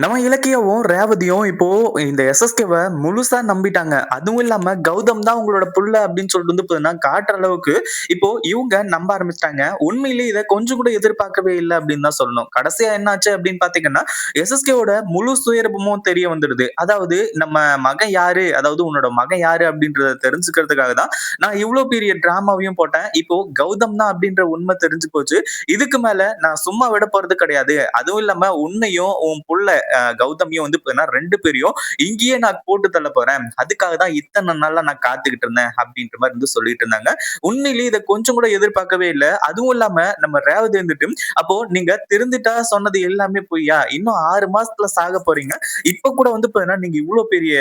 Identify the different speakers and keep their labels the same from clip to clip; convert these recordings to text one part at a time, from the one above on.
Speaker 1: நம்ம இலக்கியாவும், ரேவதியும் இப்போ இந்த எஸ்எஸ்கேவ முழுசா நம்பிட்டாங்க. அதுவும் இல்லாம கௌதம் தான் உங்களோட புள்ள அப்படின்னு சொல்லிட்டு வந்து பார்த்தீங்கன்னா, காட்டுற அளவுக்கு இப்போ இவங்க நம்ப ஆரம்பிச்சிட்டாங்க உண்மையிலேயே இதை கொஞ்சம் கூட எதிர்பார்க்கவே இல்லை அப்படின்னு தான் சொல்லணும். கடைசியா என்னாச்சு அப்படின்னு பார்த்தீங்கன்னா, எஸ்எஸ்கேவோட முழு சுயரூபமும் தெரிய வந்துடுது. அதாவது நம்ம மகன் யாரு? அதாவது உன்னோட மகன் யாரு? அப்படின்றத தெரிஞ்சுக்கிறதுக்காக தான் நான் இவ்வளவு பெரிய டிராமாவையும் போட்டேன். இப்போ கௌதம் தான் அப்படின்ற உண்மை தெரிஞ்சு போச்சு. இதுக்கு மேல நான் சும்மா விட போறது கிடையாது. அதுவும் இல்லாம உன்னையும், உன் புள்ள கௌதமியும் வந்து பார்த்தீங்கன்னா 2 பேரையும் இங்கேயே நான் போட்டு தள்ள போறேன். அதுக்காக தான் இத்தனை நாளா நான் காத்துக்கிட்டு இருந்தேன் அப்படின்ற மாதிரி வந்து சொல்லிட்டு இருந்தாங்க. உண்மையிலேயே இதை கொஞ்சம் கூட எதிர்பார்க்கவே இல்லை அதுவும் இல்லாம நம்ம ரேவதி வந்துட்டு, அப்போ நீங்க திருந்துட்டா சொன்னது எல்லாமே பொய்யா? இன்னும் ஆறு மாசத்துல சாக போறீங்க. இப்ப கூட வந்து பார்த்தீங்கன்னா, நீங்க இவ்வளவு பெரிய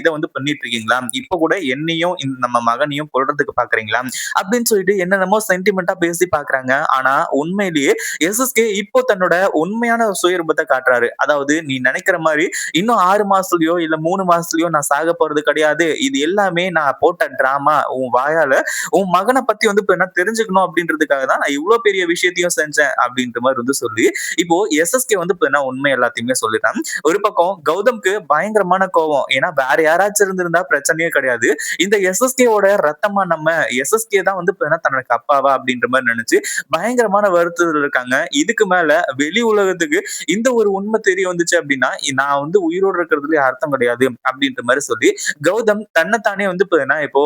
Speaker 1: இதை வந்து பண்ணிட்டு இருக்கீங்களா? இப்ப கூட என்னையும், இந்த நம்ம மகனையும் கொள்றதுக்கு பார்க்குறீங்களா? அப்படின்னு சொல்லிட்டு என்னென்னமோ சென்டிமெண்டா பேசி பார்க்குறாங்க. ஆனா உண்மையிலேயே எஸ்எஸ்கே இப்போ தன்னோட உண்மையான சுயரூபத்தை காட்டுறாரு. அதாவது நீ நினைக்கிற மாதிரி இன்னும் ஆறு மாசத்துலயோ, இல்ல மூணு மாசத்துலயோ நான் சாக போறது கிடையாது. இது எல்லாமே நான் போட்ட டிராமா. உன் வாயால உன் மகனை பத்தி வந்து இப்ப என்ன தெரிஞ்சுக்கணும் அப்படின்றதுக்காக தான் நான் இவ்வளவு பெரிய விஷயத்தையும் செஞ்சேன் அப்படின்ற மாதிரி வந்து சொல்லி, இப்போ எஸ்எஸ்கே வந்து இப்ப என்ன உண்மை எல்லாத்தையுமே சொல்லிட்டான். ஒரு பக்கம் கௌதம்க்கு பயங்கரமான கோவம். ஏன்னா வேற யாராச்சும் இருந்திருந்தா பிரச்சனையே கிடையாது. இந்த எஸ்எஸ்கேவோட ரத்தமா நம்ம எஸ்எஸ்கே தான் வந்து இப்ப என்ன தனக்கு அப்பாவா அப்படின்ற மாதிரி நினைச்சு பயங்கரமான வருத்தத்தில் இருக்காங்க. இதுக்கு மேல வெளி உலகத்துக்கு இந்த ஒரு உண்மை தெரிய வந்துச்சு அப்படின்னா, நான் வந்து உயிரோட இருக்கிறதுல அர்த்தம் கிடையாது அப்படின்ற மாதிரி சொல்லி, கௌதம் தன்னைத்தானே வந்து இப்போ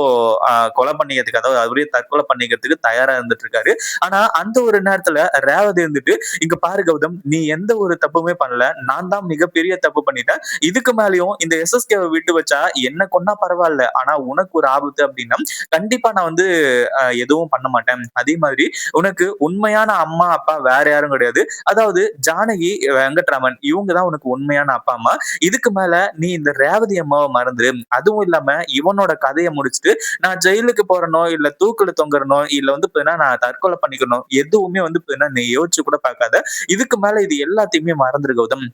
Speaker 1: கொலை பண்ணிக்கிறதுக்கு அதாவது அவரே தற்கொலை பண்ணிக்கிறதுக்கு தயாரா இருந்துட்டு இருக்காரு. ஆனா அந்த ஒரு நேரத்துல ரேவதி இருந்துட்டு, "இங்க பாரு கௌதம், நீ எந்த ஒரு தப்புமே பண்ணல. நான் தான் மிகப்பெரிய தப்பு பண்ணிட்டேன். இதுக்கு மேலயும் இந்த எஸ்எஸ்கேவ விட்டு வச்சா என்ன கொன்னா பரவாயில்ல ஆனா உனக்கு ஒரு ஆபத்து அப்படின்னா, கண்டிப்பா நான் வந்து எதுவும் பண்ண மாட்டேன். அதே மாதிரி உனக்கு உண்மையான அம்மா, அப்பா வேற யாரும் கிடையாது. அதாவது ஜானகி, வெங்கட்ராமன் இவங்க தான் உனக்கு உண்மையான அப்பா, அம்மா. இதுக்கு மேல நீ இந்த ரேவதி அம்மாவை மறந்துரு. அதுவும் இல்லாம இவனோட கதையை முடிச்சுட்டு நான் ஜெயிலுக்கு போறனோ இல்ல தூக்குல தொங்குறனோ, இல்ல வந்து நான் தற்கொலை பண்ணிக்கணும். எதுவுமே வந்து நீ யோசிச்சு கூட பார்க்காத. இதுக்கு மேல இது எல்லாத்தையுமே மறந்துரு கௌதம்.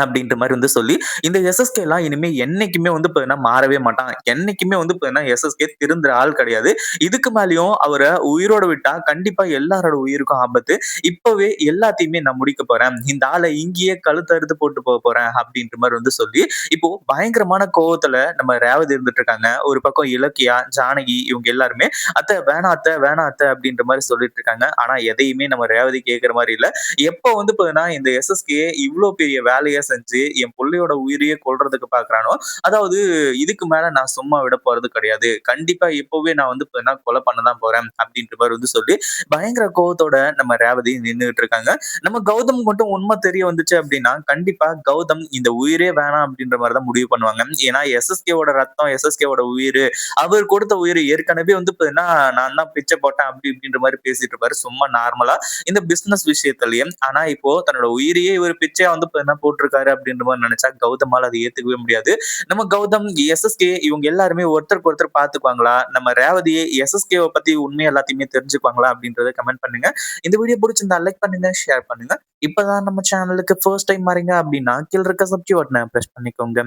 Speaker 1: அப்படின்ற மாதிரி வந்து சொல்லி, இந்த எஸ்எஸ்கே எல்லாம் இனிமே என்னைக்குமே வந்து பார்த்தீங்கன்னா மாறவே மாட்டான். என்னைக்குமே வந்து பார்த்தீங்கன்னா எஸ்எஸ்கே திருந்துற ஆள் கிடையாது. இதுக்கு மேலயும் அவரை உயிரோட விட்டா கண்டிப்பா எல்லாரோட உயிருக்கும் ஆபத்து. இப்பவே எல்லாத்தையுமே நான் முடிக்க போறேன். இந்த ஆளை இங்கேயே கழுத்தறுத்து போட்டு போக போறேன் அப்படின்ற மாதிரி வந்து சொல்லி, இப்போ பயங்கரமான கோவத்துல நம்ம ரேவதி இருந்துட்டு இருக்காங்க. ஒரு பக்கம் இலக்கியா, ஜானகி இவங்க எல்லாருமே, "அத்தை வேணா அத்தை, வேணா அத்தை" அப்படின்ற மாதிரி சொல்லிட்டு இருக்காங்க. ஆனா எதையுமே நம்ம ரேவதி கேட்கிற மாதிரி இல்ல. எப்போ வந்து பார்த்தீங்கன்னா இந்த எஸ்எஸ்கே இவ்வளவு பெரிய வேலையை செஞ்சு என் பிள்ளையோட உயிரையே கொல்றதுக்கு பாக்குறானோ அதாவது இதுக்கு மேல நான் சும்மா விட போறது கிடையாது. கண்டிப்பா இப்பவே நான் வந்து பார்த்தீங்கன்னா கொலை பண்ணதான் போறேன் அப்படின்ற மாதிரி வந்து சொல்லி, பயங்கர கோவத்தோட நம்ம ரேவதி நின்னுகிட்டு இருக்காங்க. நம்ம கௌதம் மட்டும் உண்மை தெரிய வந்துச்சு அப்படின்னா, கண்டிப்பா கௌதம் இந்த உயிரே வேணாம் அப்படின்ற மாதிரி தான் முடிவு பண்ணுவாங்க. ஏன்னா எஸ்எஸ்கேவோட ரத்தம், எஸ்எஸ்கேவோட உயிர் அவர் கொடுத்த உயிர் ஏற்கனவே வந்து நான் தான் பிச்சை போட்டேன் அப்படி இப்படின்ற மாதிரி பேசிட்டு இருப்பாரு. சும்மா நார்மலா இந்த பிசினஸ் விஷயத்துலயும் ஆனா இப்போ தன்னோட உயிரையே இவர் பிச்சையா வந்து பார்த்தீங்கன்னா இருக்காரு அப்படின்ற மாதிரி நினைச்சா கௌதமால அத ஏத்துக்கவே முடியாது. நம்ம கௌதம், எஸ்எஸ்கே இவங்க எல்லாருமே ஒருத்தருக்கு ஒருத்தர் பாத்துக்குவாங்களா நம்ம ரேவதியை எஸ்எஸ்கேவை பத்தி உண்மை எல்லாத்தையுமே தெரிஞ்சுக்குவாங்களா? அப்படின்றத கமெண்ட் பண்ணுங்க. இந்த வீடியோ பிடிச்சிருந்தா லைக் பண்ணுங்க, ஷேர் பண்ணுங்க. இப்பதான் நம்ம சேனலுக்கு ஃபர்ஸ்ட் டைம் வரீங்க அப்படின்னா, கீழ இருக்க சப்ஜி பட்டன ப்ரெஸ் பண்ணிக்கோங்க.